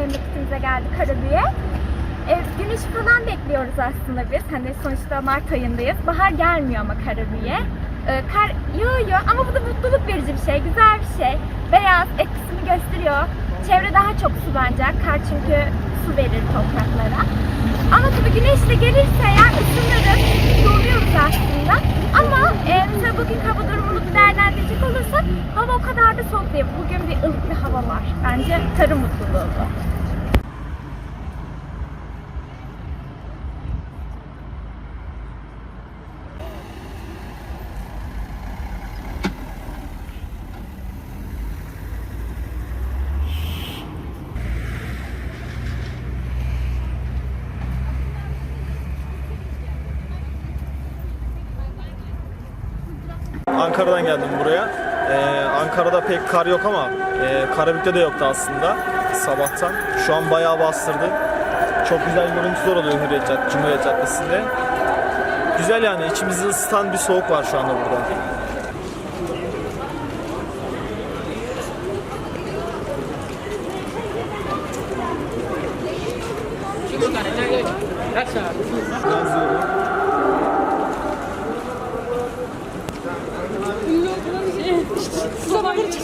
memleketimize geldi Karabük'e. E, güneş falan bekliyoruz aslında biz. Hani sonuçta Mart ayındayız. Bahar gelmiyor ama Karabük'e. E, kar yağıyor ama bu da mutluluk verici bir şey, güzel bir şey. Beyaz etkisini gösteriyor. Çevre daha çok sulanacak. Kar çünkü su verir topraklara. Ama tabii güneş de gelirse eğer ısınırız, donuyoruz aslında. Ama e, bugün hava değerlendirecek olursak hava o kadar da soğuk değil. Bugün bir ılık bir hava var. Bence tarım mutluluğu bu. Ankara'dan geldim buraya. Ee, Ankara'da pek kar yok ama e, Karabük'te de yoktu aslında sabahtan. Şu an bayağı bastırdı. Çok güzel görüntüler oluyor Hürriyet Caddesi, Cumhuriyet Caddesi'nde. Güzel yani içimizi ısıtan bir soğuk var şu anda burada. Yazıyorum. 아, 그렇지.